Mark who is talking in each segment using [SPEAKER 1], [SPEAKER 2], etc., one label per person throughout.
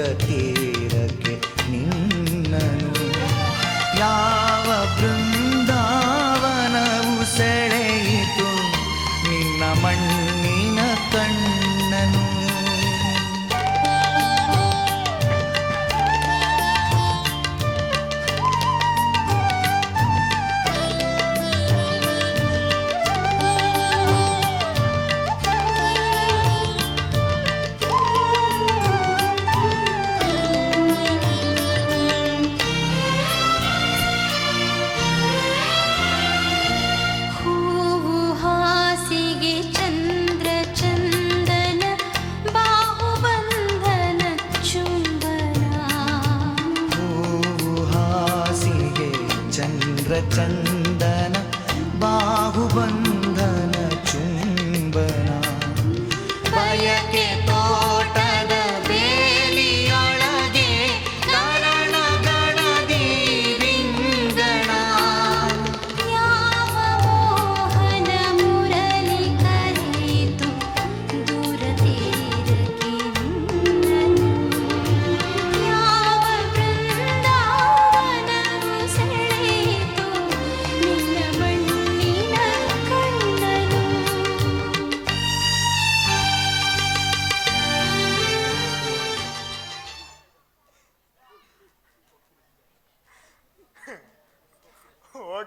[SPEAKER 1] ತೀರಕ್ಕೆ ನಿನ್ನನು. ಯಾವ ಬೃಂದಾವನವು ಸೆಳೆಯಿತು? ನಿನ್ನ ಮಣ್ಣಿನ ಕಣ್ಣನು
[SPEAKER 2] चन्दन बाहुबन्दन चुण्णे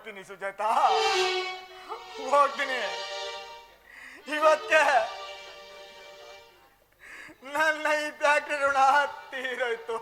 [SPEAKER 3] ಹೋಗ್ತೀನಿ ಸುಜಾತ ಹೋಗ್ತೀನಿ ಇವತ್ತೇ ನನ್ನ ಈ ಫ್ಯಾಕ್ಟ್ರಿ ಋಣ ತೀರೋಯ್ತು